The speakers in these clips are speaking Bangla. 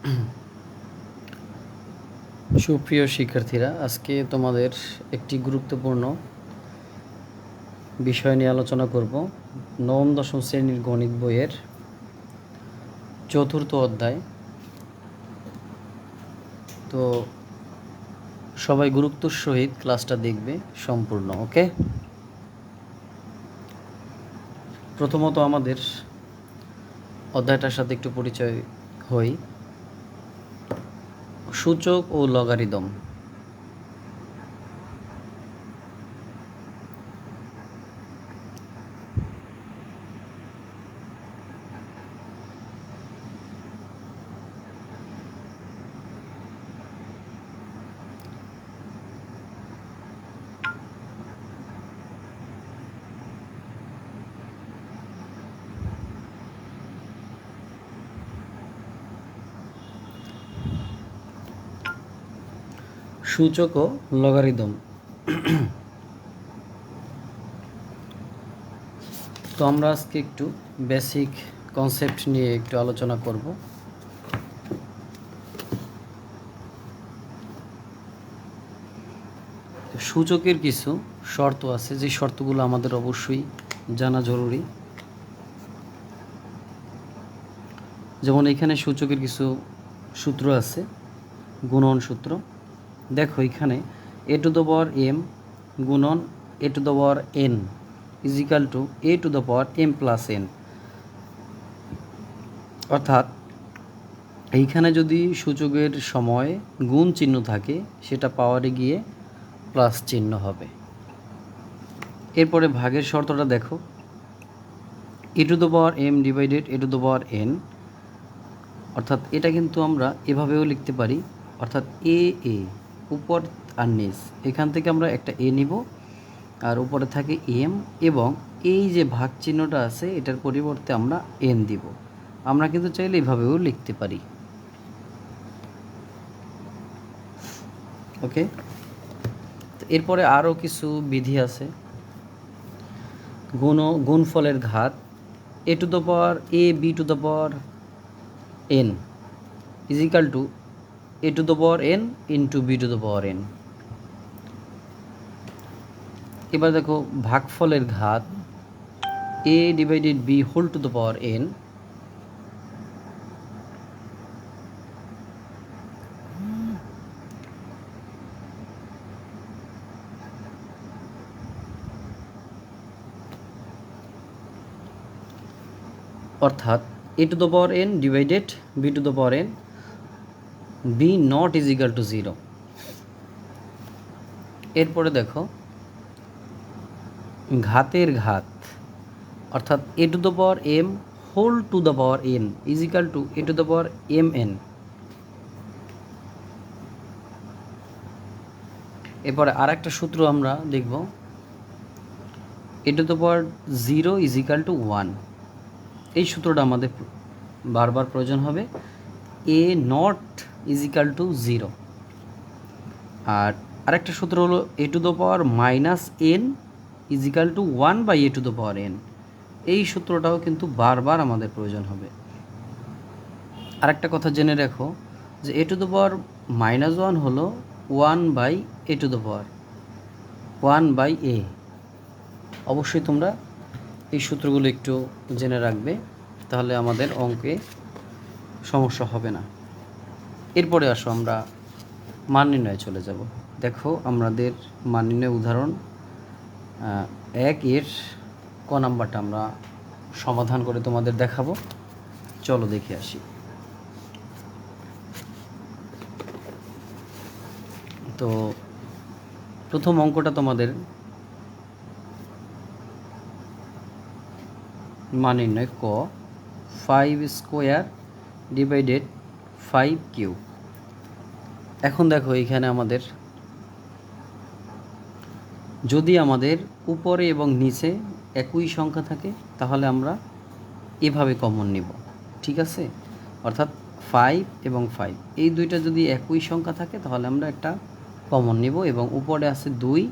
সুপ্রিয় শিক্ষার্থীরা, আজকে তোমাদের একটি গুরুত্বপূর্ণ বিষয় নিয়ে আলোচনা করব। নবম, দশম শ্রেণির গণিত বইয়ের চতুর্থ অধ্যায়। তো সবাই গুরুত্বর সহিত ক্লাসটা দেখবে সম্পূর্ণ, ওকে? প্রথমত আমাদের অধ্যায়টার সাথে একটু পরিচয় হই। সূচক ও লগারিদম। সূচক ও লগারিদম। তো আমরা আজকে একটু বেসিক কনসেপ্ট নিয়ে একটু আলোচনা করব। সূচকের কিছু শর্ত আছে, যে শর্তগুলো আমাদের অবশ্যই জানা জরুরি। যেমন এখানে সূচকের কিছু সূত্র আছে, গুণন সূত্র। দেখো এখানে a to the power m গুণন a to the power n is equal to a to the power m plus n অর্থাৎ এইখানে যদি সূচকের সময় গুণ চিহ্ন থাকে, সেটা পাওয়ারে গিয়ে প্লাস চিহ্ন হবে। এরপরে ভাগের শর্তটা দেখো। A to the power m divided a to the power n অর্থাৎ এটা কিন্তু আমরা এভাবেও লিখতে পারি। অর্থাৎ এ এ উপর আর নিচ। এখান থেকে আমরা একটা এ নিব, আর উপরে থাকে এম এবং এই যে ভাগ চিহ্নটা আছে, এটার পরিবর্তে আমরা এন দিব। আমরা কিন্তু চাইলে এভাবেও লিখতে পারি। ওকে তো এরপরে আরও কিছু বিধি আছে। গুণ, গুণফলের ঘাত a to the power a b to the power n is equal to a to the power n into b to the power n এবার দেখো ভাগফলের ঘাত a divided b whole to the power n অর্থাৎ a to the power n divided b to the power n b not is equal to zero এরপরে দেখো, ঘাতের ঘাত, অর্থাৎ a to the power m whole to the power n is equal to a to the power m n এরপরে আর একটা সূত্র আমরা দেখব। A to the power zero is equal to one এই সূত্রটা আমাদের বারবার প্রয়োজন হবে। A not is equal to zero আর আরেকটা সূত্র হলো a to the power minus n is equal to one by a to the power n এই সূত্রটাও কিন্তু বারবার আমাদের প্রয়োজন হবে। আরেকটা কথা জেনে রাখো যে a to the power minus one হলো one by a to the power one by a অবশ্যই তোমরা এই সূত্রগুলো একটু জেনে রাখবে, তাহলে আমাদের অঙ্কে সমস্যা হবে না। এরপরে আসো, আমরা মান নির্ণয়ে চলে যাব। দেখো, আমাদের মান নির্ণয় উদাহরণ এক এর ক নাম্বারটা আমরা সমাধান করে তোমাদের দেখাবো। চলো দেখে আসি। তো প্রথম অঙ্কটা তোমাদের মান নির্ণয় ক five square divided five q এখন দেখো এখানে আমাদের, যদি আমাদের উপরে এবং নিচে একই সংখ্যা থাকে, তাহলে আমরা এভাবে কমন নিব, ঠিক আছে? অর্থাৎ ফাইভ এবং ফাইভ এই দুইটা যদি একই সংখ্যা থাকে, তাহলে আমরা একটা কমন নিব এবং উপরে আছে দুই,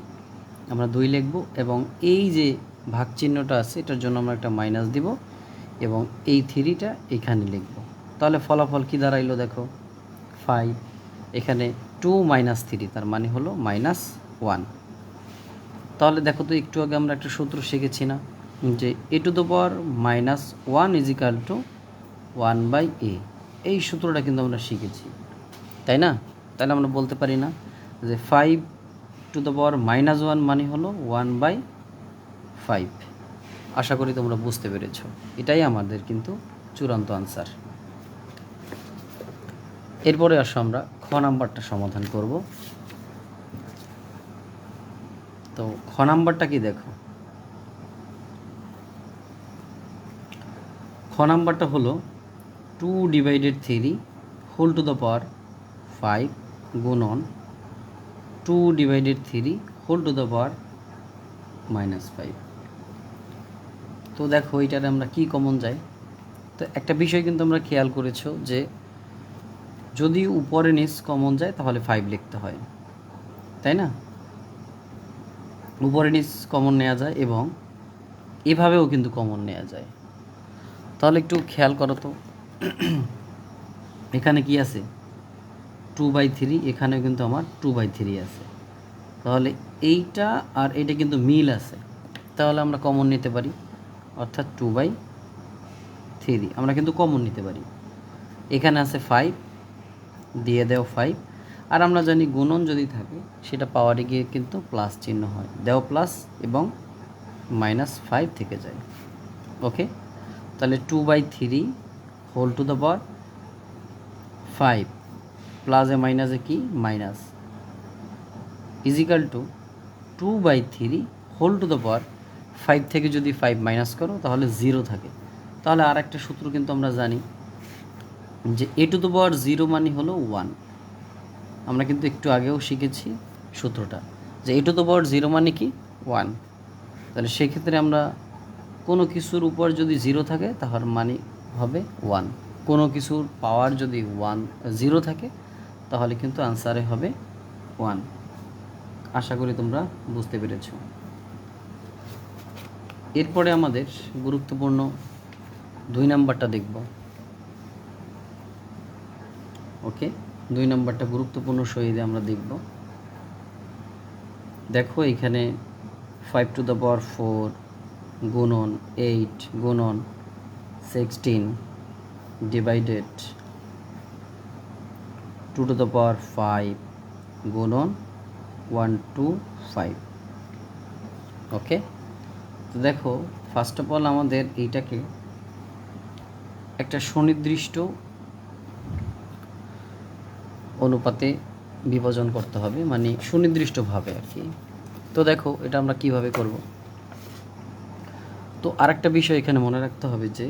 আমরা দুই লিখব এবং এই যে ভাগ চিহ্নটা আছে, এটার জন্য আমরা একটা মাইনাস দিব এবং এই থ্রিটা এখানে লিখব। তাহলে ফলাফল কি দাঁড়াইলো দেখো? ফাইভ এখানে টু মাইনাস থ্রি তার মানে হলো মাইনাস ওয়ান তাহলে দেখো তো একটু আগে আমরা একটা সূত্র শিখেছি না, যে a to the power minus one is equal to one by a এই সূত্রটা কিন্তু আমরা শিখেছি, তাই না? তাহলে আমরা বলতে পারি না যে five to the power minus one মানে হলো ওয়ান বাই ফাইভ আশা করি তোমরা বুঝতে পেরেছ। এটাই আমাদের কিন্তু চূড়ান্ত আনসার এরপরে আসো আমরা, খ নাম্বারটা সমাধান করব। তো খ নাম্বারটা কি দেখো? খ নাম্বারটা হলো two divided three whole to the power five গুণন two divided three whole to the power minus five তো দেখো এটারে আমরা কি কমন যাই তো একটা বিষয় কিন্তু আমরা খেয়াল করেছ যে যদি উপরে নিচ কমন যায়, তাহলে ফাইভ লিখতে হয়। তাই না? উপরে নিচ কমন নেওয়া যায় এবং এভাবেও কিন্তু কমন নেওয়া যায়। তাহলে একটু খেয়াল করো তো। এখানে কি আছে? টু বাই থ্রি এখানেও কিন্তু আমার টু বাই থ্রি আছে। তাহলে এইটা আর এটা কিন্তু মিল আছে। তাহলে আমরা কমন নিতে পারি। অর্থাৎ টু বাই থ্রি আমরা কিন্তু কমন নিতে পারি। এখানে আছে ফাইভ দিয়ে দেও ফাইভ আর আমরা জানি গুণন যদি থাকে, সেটা পাওয়ারে গিয়ে কিন্তু প্লাস চিহ্ন হয়। দেও প্লাস এবং মাইনাস ফাইভ থেকে যায়। ওকে তাহলে two by three whole to the power five প্লাসে মাইনাসে কি? Minus is equal to two by three whole to the power five থেকে যদি ফাইভ মাইনাস করো, তাহলে জিরো থাকে। তাহলে আর একটা সূত্র কিন্তু আমরা জানি। যে a to the power zero মানে হলো ওয়ান আমরা কিন্তু একটু আগেও শিখেছি সূত্রটা। যে a to the power zero মানে কি? ওয়ান তাহলে সেক্ষেত্রে আমরা কোনো কিছুর উপর যদি জিরো থাকে তাহার মানে হবে ওয়ান কোনো কিছুর পাওয়ার যদি ওয়ান জিরো থাকে, তাহলে কিন্তু আনসারে হবে ওয়ান আশা করি তোমরা বুঝতে পেরেছ। এরপরে আমাদের গুরুত্বপূর্ণ দুই নাম্বারটা দেখব। ওকে? দুই নাম্বারটা গুরুত্বপূর্ণ সহিদে আমরা দেখব। দেখো এখানে five to the power four গুণন এইট গুণন sixteen divided two to the power five গুণন ওয়ান টু ফাইভ ওকে? তো দেখো ফার্স্ট অফ অল আমাদের এইটাকে একটা সুনির্দিষ্ট অনুপাতে বিভাজন করতে হবে মানে সুনির্দিষ্টভাবে আর কি। তো দেখো, এটা আমরা কীভাবে করব? তো আরেকটা বিষয় এখানে মনে রাখতে হবে যে,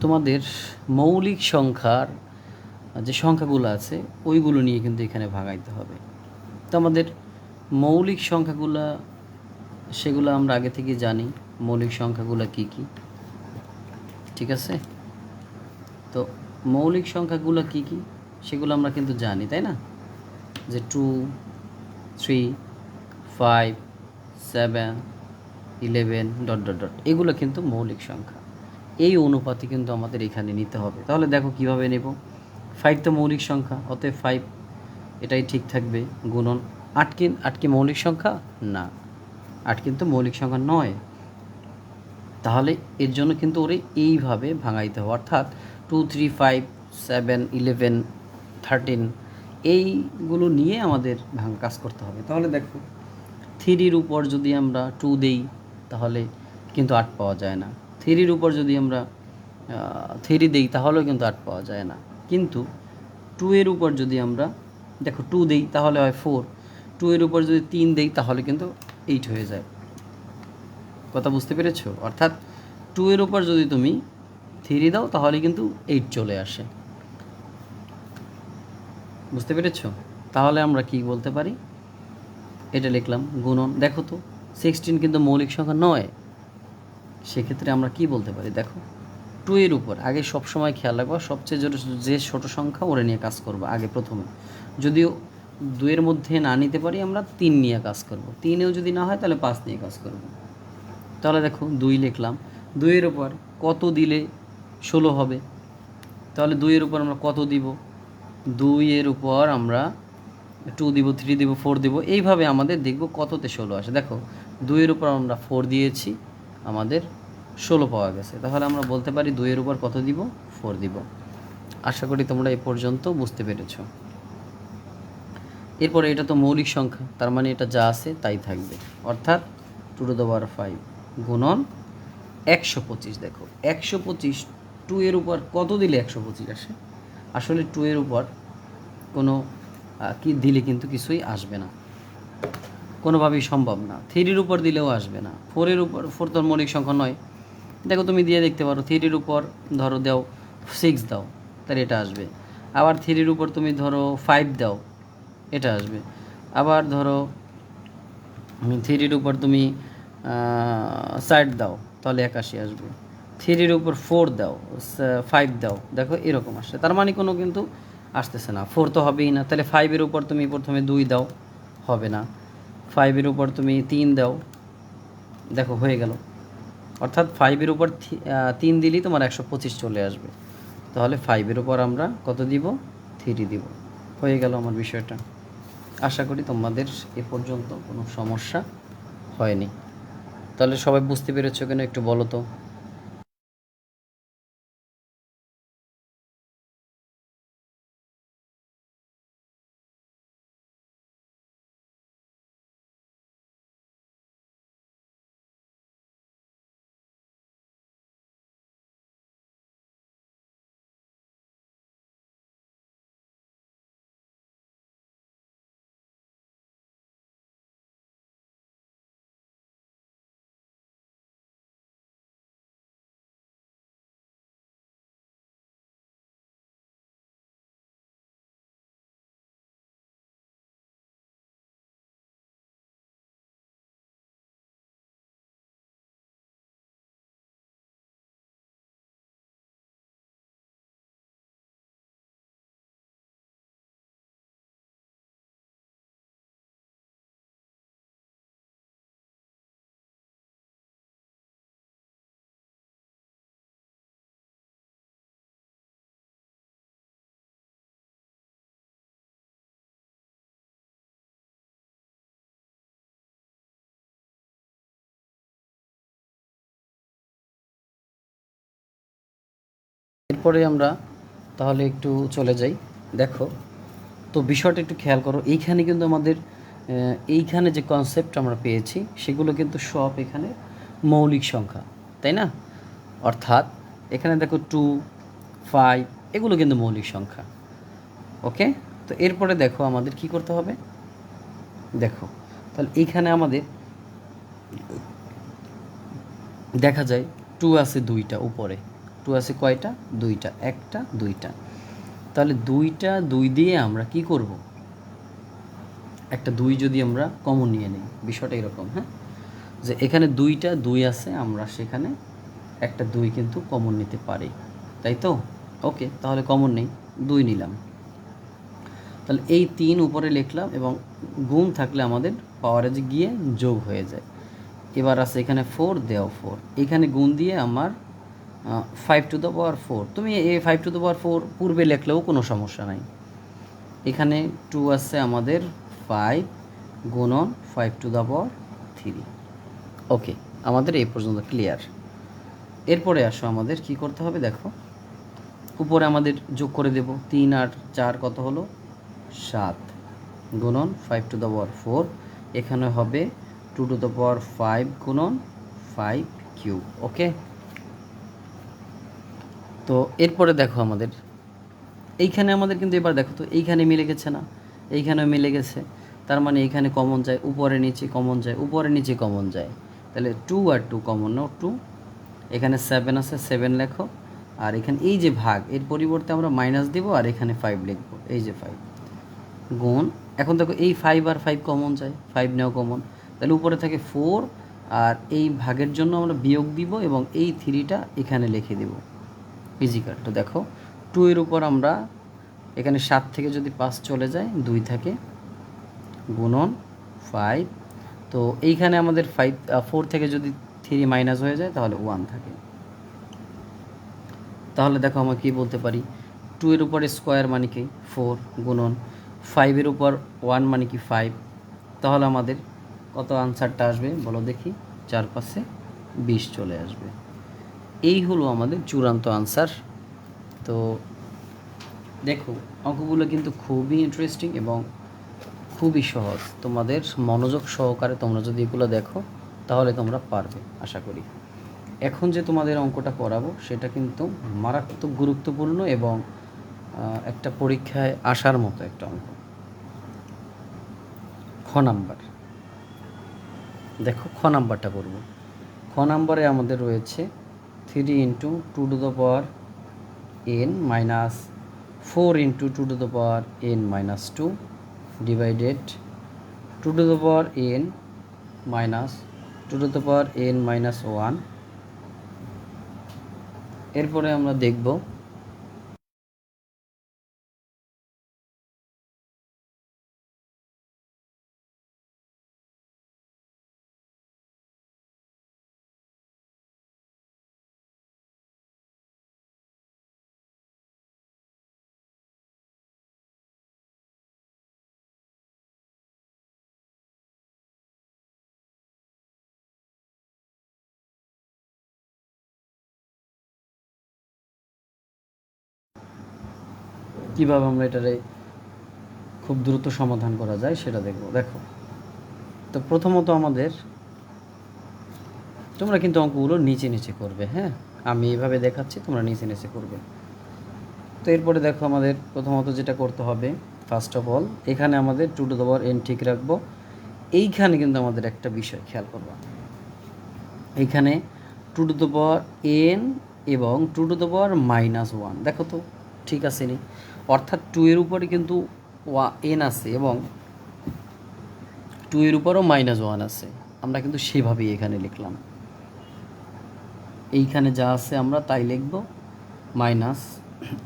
তোমাদের মৌলিক সংখ্যার যে সংখ্যাগুলো আছে, ওইগুলো নিয়ে কিন্তু এখানে ভাগাইতে হবে। তো আমাদের মৌলিক সংখ্যাগুলো, সেগুলো আমরা আগে থেকে জানি, মৌলিক সংখ্যাগুলো কি কি। ঠিক আছে? তো মৌলিক সংখ্যাগুলো কি কি? সেগুলো আমরা কিন্তু জানি, তাই না? যে two three five seven eleven dot dot dot এগুলো কিন্তু মৌলিক সংখ্যা। এই অনুপাতে কিন্তু আমাদের এখানে নিতে হবে। তাহলে দেখো কীভাবে নেব? ফাইভ তো মৌলিক সংখ্যা, অতএব ফাইভ এটাই ঠিক থাকবে, গুণন। আট কি আট কি মৌলিক সংখ্যা? না। আট কিন্তু মৌলিক সংখ্যা নয়। তাহলে এর জন্য কিন্তু ওরে এইভাবে ভাঙাইতে হবে। অর্থাৎ two three five seven eleven thirteen এইগুলো নিয়ে আমাদের ভাঙ কাজ করতে হবে। তাহলে দেখো, থ্রির উপর যদি আমরা টু দেই, তাহলে কিন্তু আট পাওয়া যায় না। থ্রির উপর যদি আমরা থ্রি দেই, তাহলেও কিন্তু আট পাওয়া যায় না। কিন্তু টু এর উপর যদি আমরা, দেখো টু দেই, তাহলে হয় ফোর টু এর উপর যদি তিন দেই, তাহলে কিন্তু এইট হয়ে যায়। কথা বুঝতে পেরেছ? অর্থাৎ টু এর উপর যদি তুমি থ্রি দাও, তাহলে কিন্তু এইট চলে আসে। বুঝতে পেরেছ? তাহলে আমরা কি বলতে পারি? এটা লিখলাম, গুণন, দেখো তো সিক্সটিন কিন্তু মৌলিক সংখ্যা নয়। সেক্ষেত্রে আমরা কি বলতে পারি? দেখো টু এর উপর, আগে সব সময় খেয়াল রাখব, সবচেয়ে যে ছোট সংখ্যা ওরে নিয়ে কাজ করব, আগে প্রথমে। যদিও দুইয়ের মধ্যে না নিতে পারি, আমরা তিন নিয়ে কাজ করব। তিনেও যদি না হয়, তাহলে পাঁচ নিয়ে কাজ করব। তাহলে দেখো, দুই লিখলাম, দুইয়ের উপর কত দিলে ষোলো হবে? তাহলে দুইয়ের উপর আমরা কত দিব? দুইয়ের উপর আমরা টু দিব থ্রি দিব ফোর দিব, এইভাবে আমাদের দেখব কততে ষোলো আসে। দেখো দুইয়ের উপর আমরা ফোর দিয়েছি, আমাদের ষোলো পাওয়া গেছে। তাহলে আমরা বলতে পারি দুইয়ের উপর কত দিব? ফোর দিব। আশা করি তোমরা এ পর্যন্ত বুঝতে পেরেছ। এরপরে এটা তো মৌলিক সংখ্যা, তার মানে এটা যা আছে তাই থাকবে। অর্থাৎ টু টু পাওয়ার ফাইভ গুণন একশো পঁচিশ, দেখো। একশো পঁচিশ টু এর উপর কত দিলে একশো পঁচিশ আসে? আসলে টু এর উপর কোনো কি দিলে কিন্তু কিছুই আসবে না। কোনোভাবেই সম্ভব না। থ্রির উপর দিলেও আসবে না। ফোরের উপর ফোর তো মৌলিক সংখ্যা নয়। দেখো তুমি দিয়ে দেখতে পারো থ্রির উপর ধরো দাও সিক্স দাও, তাহলে এটা আসবে। আবার থ্রির উপর তুমি ধরো ফাইভ দাও, এটা আসবে। আবার ধরো থ্রির উপর তুমি সাইড দাও, তাহলে একাশি আসবে। থ্রির উপর ফোর দাও ফাইভ দাও। দেখো, এরকম আসছে। তার মানে কোনো কিন্তু আসতেছে না। ফোর তো হবেই না। তাহলে ফাইভের উপর তুমি প্রথমে দুই দাও, হবে না। ফাইভের উপর তুমি তিন দাও। দেখো, হয়ে গেল। অর্থাৎ ফাইভের উপর তিন দিলেই তোমার একশো পঁচিশ চলে আসবে। তাহলে ফাইভের উপর আমরা কত দিব? থ্রি দিব। হয়ে গেল আমার বিষয়টা। আশা করি তোমাদের এ পর্যন্ত কোনো সমস্যা হয়নি। তাহলে সবাই বুঝতে পেরেছ কেন একটু বলো তো। এরপরে আমরা তাহলে একটু চলে যাই। দেখো, তো বিষয়টা একটু খেয়াল করো, এইখানে কিন্তু আমাদের এইখানে যে কনসেপ্ট আমরা পেয়েছি, সেগুলো কিন্তু সব এখানে মৌলিক সংখ্যা, তাই না? অর্থাৎ এখানে দেখো টু ফাইভ এগুলো কিন্তু মৌলিক সংখ্যা। ওকে তো এরপরে দেখো আমাদের কি করতে হবে? দেখো, তাহলে এইখানে আমাদের দেখা যায় টু আছে দুইটা উপরে। টু আছে কয়টা? দুইটা। একটা, দুইটা। তাহলে দুইটা, দুই দিয়ে আমরা কি করব? একটা দুই যদি আমরা কমন নিয়ে নিই, বিষয়টা এরকম হ্যাঁ? যে এখানে দুইটা, দুই আছে, আমরা সেখানে একটা দুই কিন্তু কমন নিতে পারি, তাই তো? ওকে, তাহলে কমন নেই, দুই নিলাম। তাহলে এই তিন উপরে লিখলাম এবং গুণ থাকলে আমাদের পাওয়ারে গিয়ে যোগ হয়ে যায়। এবার আছে এখানে ফোর দেও ফোর এখানে গুণ দিয়ে আমার five to the power four তুমি এই five to the power four পূর্বে লেখলেও কোনো সমস্যা নাই। এখানে টু আছে আমাদের ফাইভ গুণন five to the power three okay আমাদের এই পর্যন্ত ক্লিয়ার এরপরে আসো আমাদের কি করতে হবে দেখো। উপরে আমাদের যোগ করে দেব, তিন আর চার কত হলো? সাত। গুণন five to the power four এখানে হবে two to the power five গুণন ফাইভ কিউব ওকে তো এরপরে দেখো আমাদের। এইখানে আমাদের কিন্তু এবার দেখো তো, এইখানে মিলে গেছে না? এইখানেও মিলে গেছে। তার মানে এইখানে কমন যায়, উপরে নিচে কমন যায়, উপরে নিচে কমন যায়। তাহলে টু আর টু কমন নাও টু এখানে সেভেন আছে সেভেন লেখো। আর এখানে এই যে ভাগ, এর পরিবর্তে আমরা মাইনাস দেবো আর এখানে ফাইভ লিখব, এই যে ফাইভ গুণ, এখন দেখো এই ফাইভ আর ফাইভ কমন যায় ফাইভ নেও কমন তাহলে উপরে থাকে ফোর আর এই ভাগের জন্য আমরা বিয়োগ দিব এবং এই থ্রিটা এখানে লিখে দেব। ফিজিক্যাল তো দেখো টু এর উপর আমরা এখানে সাত থেকে যদি পাঁচ চলে যায়, দুই থাকে, গুণন ফাইভ তো এইখানে আমাদের ফাইভ ফোর থেকে যদি থ্রি মাইনাস হয়ে যায়, তাহলে ওয়ান থাকে। তাহলে দেখো আমরা কি বলতে পারি? টু এর উপরে স্কোয়ার মানে কি? ফোর গুণন ফাইভের উপর ওয়ান মানে কি ফাইভ তাহলে আমাদের কত আনসারটা আসবে? বলো দেখি চার পাশে বিশ চলে আসবে। এই হলো আমাদের চূড়ান্ত আনসার তো দেখো, অঙ্কগুলো কিন্তু খুবই ইন্টারেস্টিং এবং খুবই সহজ। তোমাদের মনোযোগ সহকারে তোমরা যদি এগুলো দেখো, তাহলে তোমরা পারবে, আশা করি। এখন যে তোমাদের অঙ্কটা করাবো সেটা কিন্তু মারাত্মক গুরুত্বপূর্ণ এবং একটা পরীক্ষায় আসার মতো একটা অঙ্ক। খ নাম্বার। দেখো, খ নাম্বারটা করব খ নাম্বারে আমাদের রয়েছে three into two to the power n minus four into two to the power n minus two divided two to the power n minus two to the power n minus one. এরপরে আমরা দেখব কীভাবে আমরা এটারে খুব দ্রুত সমাধান করা যায় সেটা দেখব। দেখো। তো প্রথমত আমাদের, তোমরা কিন্তু অঙ্কগুলো নিচে নিচে করবে হ্যাঁ? আমি এইভাবে দেখাচ্ছি, তোমরা নিচে নিচে করবে। তো এরপরে দেখো আমাদের প্রথমত যেটা করতে হবে ফার্স্ট অফ অল এখানে আমাদের টু টু দেওয়ার এন ঠিক রাখব। এইখানে কিন্তু আমাদের একটা বিষয় খেয়াল করবা। এইখানে টু টু পাওয়ার এন এবং two to power minus one দেখো তো, ঠিক আছে নি? অর্থাৎ টু এর উপরে কিন্তু ওয়া এন আছে এবং টু এর উপরও মাইনাস ওয়ান আছে। আমরা কিন্তু সেভাবেই এখানে লিখলাম। এইখানে যা আছে আমরা তাই লিখব মাইনাস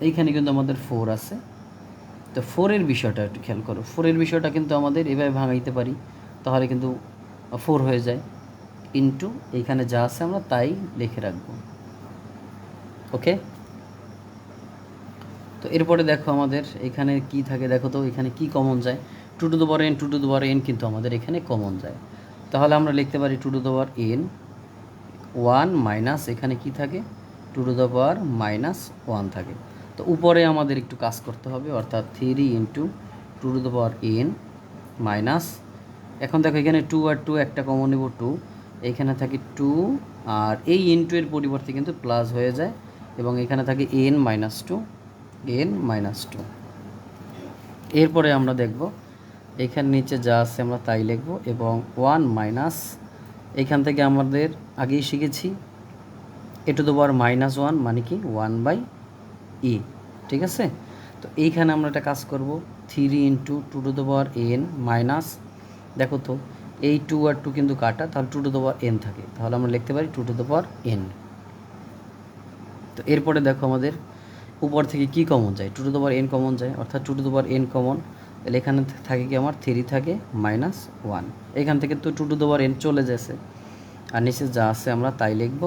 এইখানে কিন্তু আমাদের ফোর আছে। তো ফোরের বিষয়টা একটু খেয়াল করো। ফোরের বিষয়টা কিন্তু আমাদের এভাবে ভাঙাইতে পারি, তাহলে কিন্তু ফোর হয়ে যায়। ইন্টু এইখানে যা আছে আমরা তাই লিখে রাখব। ওকে তো এরপরে দেখো আমাদের এখানে কি থাকে, দেখো তো এখানে কি কমন যায়? Two to the n two to the n কিন্তু আমাদের এখানে কমন যায়। তাহলে আমরা লিখতে পারি two to the n one minus এখানে কি থাকে? Two to power minus one থাকে। তো উপরে আমাদের একটু কাজ করতে হবে, অর্থাৎ three into two to power n minus এখন দেখো এখানে টু আর টু একটা কমন নেব টু এখানে থাকে টু আর এই ইন্টু এর পরিবর্তে কিন্তু প্লাস হয়ে যায়, এবং এখানে থাকে n minus two n minus two এরপরে আমরা দেখব, এখানে নিচে যা আছে আমরা তাই লিখব এবং ওয়ান মাইনাস এখান থেকে আমাদের আগেই শিখেছি। A to the power minus one মানে কি? ওয়ান বাই ই ঠিক আছে? তো এইখানে আমরা একটা কাজ করব three into two to the power n minus দেখো তো, এই টু আর টু কিন্তু কাটা, তাহলে two to the power n থাকে। তাহলে আমরা লিখতে পারি two to the power n তো এরপরে দেখো আমাদের উপর থেকে কি কমন যায়? Two to power n common যায়, অর্থাৎ two to power n common তাহলে এখানে থাকে কি আমার? থ্রি থাকে মাইনাস ওয়ান এখান থেকে তো টু টু পাওয়ার এন চলে যাচ্ছে। আর নিচে যা আছে আমরা তাই লিখব।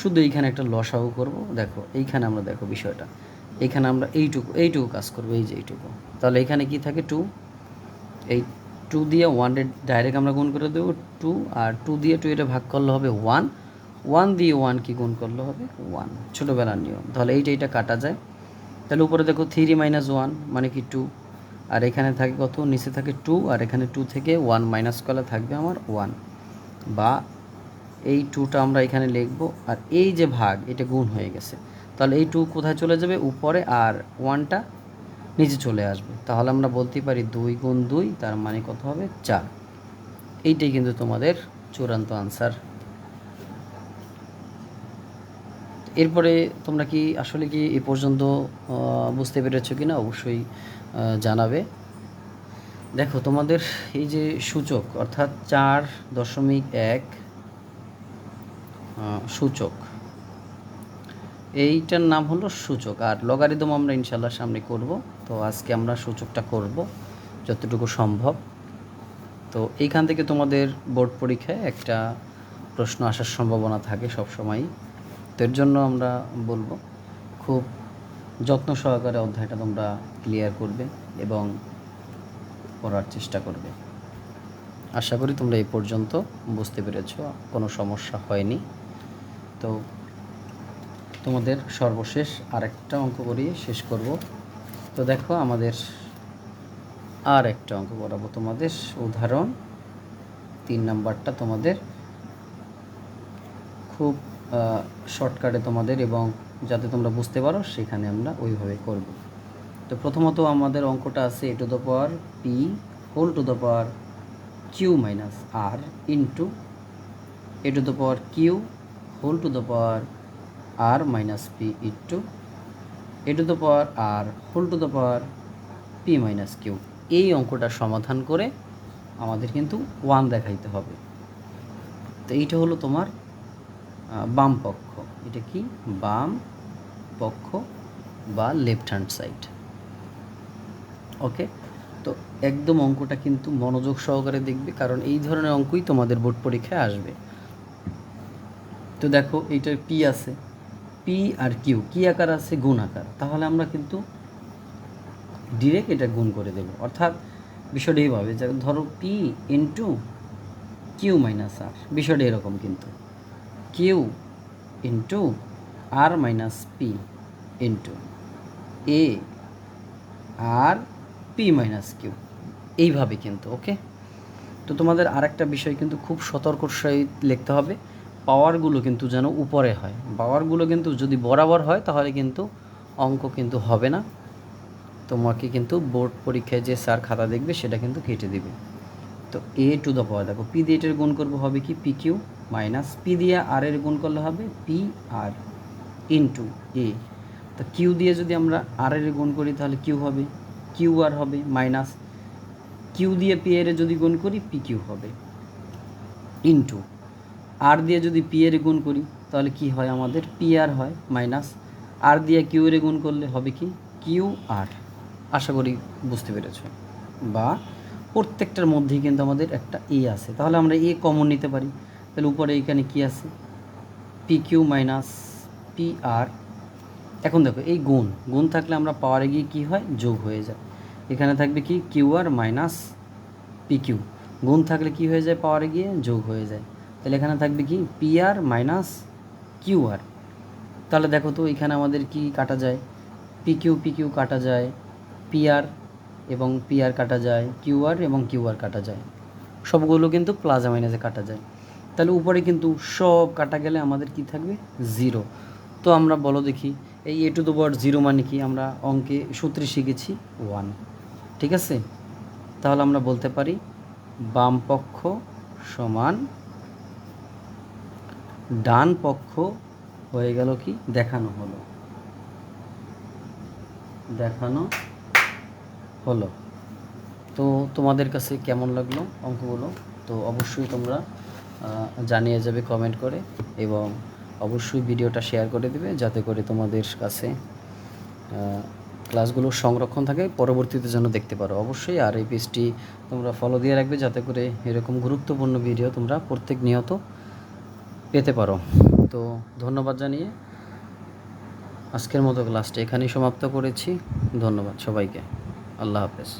শুধু এইখানে একটা লসাগু করব। দেখো, এইখানে আমরা দেখো বিষয়টা। এইখানে আমরা এইটুকু এইটুকু কাজ করব, এই যে এইটুকু। তাহলে এখানে কি থাকে? টু এই টু দিয়ে ওয়ান ডাইরেক্ট আমরা গুণ করে দেবো। টু আর টু দিয়ে টু এটা ভাগ করলে হবে ওয়ান ওয়ান দিয়ে ওয়ান কি গুণ করলে হবে? ওয়ান। ছোটোবেলার নিয়ম। তাহলে এইটা এইটা কাটা যায়। তাহলে উপরে দেখো থ্রি মাইনাস ওয়ান মানে কি টু আর এখানে থাকে কত? নিচে থাকে টু আর এখানে টু থেকে ওয়ান মাইনাস করলে থাকবে আমার ওয়ান বা এই টুটা আমরা এখানে লিখব। আর এই যে ভাগ, এটা গুণ হয়ে গেছে। তাহলে এই টু কোথায় চলে যাবে? উপরে আর ওয়ানটা নিচে চলে আসবে। তাহলে আমরা বলতে পারি দুই গুণ দুই, তার মানে কত হবে? চার। এইটাই কিন্তু তোমাদের চূড়ান্ত আনসার এরপরে তোমরা কি আসলে কি এ পর্যন্ত বুঝতে পেরেছ কি না অবশ্যই জানাবে। দেখো, তোমাদের এই যে সূচক, অর্থাৎ চার দশমিক এক সূচক। এইটার নাম হলো সূচক। আর লগারিদম আমরা ইনশাল্লাহ সামনে করব। তো আজকে আমরা সূচকটা করব, যতটুকু সম্ভব। তো এইখান থেকে তোমাদের বোর্ড পরীক্ষায় একটা প্রশ্ন আসার সম্ভাবনা থাকে সব সময়ই তো এর জন্য আমরা বলব, খুব যত্ন সহকারে অধ্যায়টা তোমরা ক্লিয়ার করবে এবং পড়ার চেষ্টা করবে। আশা করি তোমরা এই পর্যন্ত বুঝতে পেরেছ, কোনো সমস্যা হয়নি। তো তোমাদের সর্বশেষ আরেকটা অঙ্ক করিয়ে শেষ করব। তো দেখো আমাদের আর একটা অঙ্ক করাবো তোমাদের। উদাহরণ, তিন নাম্বারটা তোমাদের খুব শর্টকাটে তোমাদের এবং যাতে তোমরা বুঝতে পারো, সেখানে আমরা ওইভাবে করব। তো প্রথমত আমাদের অঙ্কটা আছে a to the power p whole to the power q minus r into a to the power q whole to the power r minus p into a to the power r whole to the power p minus q এই অঙ্কটা সমাধান করে আমাদের কিন্তু ওয়ান দেখাইতে হবে। তো এইটা হলো তোমার বাম পক্ষ। এটা কি? বাম পক্ষ বা লেফট হ্যান্ড সাইড ওকে তো একদম অঙ্কটা কিন্তু মনোযোগ সহকারে দেখবে, কারণ এই ধরনের অঙ্কই তোমাদের বোর্ড পরীক্ষায় আসবে। তো দেখো, এইটার পি আছে। পি আর কিউ কি আকার আছে, গুণ আকার। তাহলে আমরা কিন্তু ডিরেক্ট এটা গুণ করে দেব। অর্থাৎ বিষয়টা এইভাবে ধরো p into q minus r বিষয়টা এরকম কিন্তু। Q into r minus p into a r p minus q. এইভাবে কিন্তু, ওকে? তো তোমাদের আরেকটা বিষয় কিন্তু খুব সতর্কর সহিত লিখতে হবে। পাওয়ারগুলো কিন্তু যেন উপরে হয়। পাওয়ারগুলো কিন্তু যদি বরাবর হয়, তাহলে কিন্তু অঙ্ক কিন্তু হবে না। তোমাকে কিন্তু বোর্ড পরীক্ষায় যে স্যার খাতা দেখবে, সেটা কিন্তু কেটে দিবে। তো এ টু দ্য পাওয়ার দেখো পি দিয়ে এটার গুণ করব হবে কি? পি কিউ মাইনাস পি দিয়ে আর এর গুণ করলে হবে পি আর ইন্টু এ তো কিউ দিয়ে যদি আমরা আর এর গুণ করি, তাহলে কিউ হবে। কিউ আর হবে মাইনাস কিউ দিয়ে পি এর যদি গুণ করি পি কিউ হবে ইন্টু আর দিয়ে যদি পি এর গুণ করি, তাহলে কি হয় আমাদের? পি আর হয় মাইনাস আর দিয়ে কিউ এর গুণ করলে হবে কি? কিউ আর আশা করি বুঝতে পেরেছ। বা প্রত্যেকটার মধ্যেই কিন্তু আমাদের একটা এ আছে। তাহলে আমরা এ কমন নিতে পারি। তাহলে উপরে এখানে কি আছে? P q minus p r এখন দেখো, এই গুণ গুণ থাকলে আমরা পাওয়ারে গিয়ে কী হয়? যোগ হয়ে যায়। এখানে থাকবে কি? Q r minus p q গুণ থাকলে কি হয়ে যায়? পাওয়ারে গিয়ে যোগ হয়ে যায়। তাহলে এখানে থাকবে কি? P r minus q r তাহলে দেখো তো এখানে আমাদের কি কাটা যায়? পি কিউ পি কিউ কাটা যায়। পি আর এবং পি আর কাটা যায় কিউ আর এবং কিউ আর কাটা যায়। সবগুলো কিন্তু প্লাজা মাইনাসে কাটা যায়। তাহলে উপরে কিন্তু সব কাটা গেলে আমাদের কি থাকবে? জিরো তো আমরা বলো দেখি, এই a to the power zero মানে কি? আমরা অঙ্কে সূত্রে শিখেছি ওয়ান ঠিক আছে? তাহলে আমরা বলতে পারি বাম পক্ষ সমান ডান পক্ষ হয়ে গেল কি? দেখানো হলো। দেখানো হলো। তো তোমাদের কাছে কেমন লাগল অঙ্কগুলো? তো অবশ্যই তোমরা জানিয়ে যাবে কমেন্ট করে এবং অবশ্যই ভিডিওটা শেয়ার করে দেবে যাতে করে তোমাদের কাছে আহ, ক্লাসগুলো সংরক্ষণ থাকে পরবর্তীতে যেন দেখতে পারো। অবশ্যই আর এই পেজটি তোমরা ফলো দিয়ে রাখবে যাতে করে এরকম গুরুত্বপূর্ণ ভিডিও তোমরা প্রত্যেক নিয়ত পেতে পারো। তো ধন্যবাদ জানিয়ে আজকের মতো ক্লাসটা এখানেই সমাপ্ত করেছি। ধন্যবাদ সবাইকে। আল্লাহ হাফেজ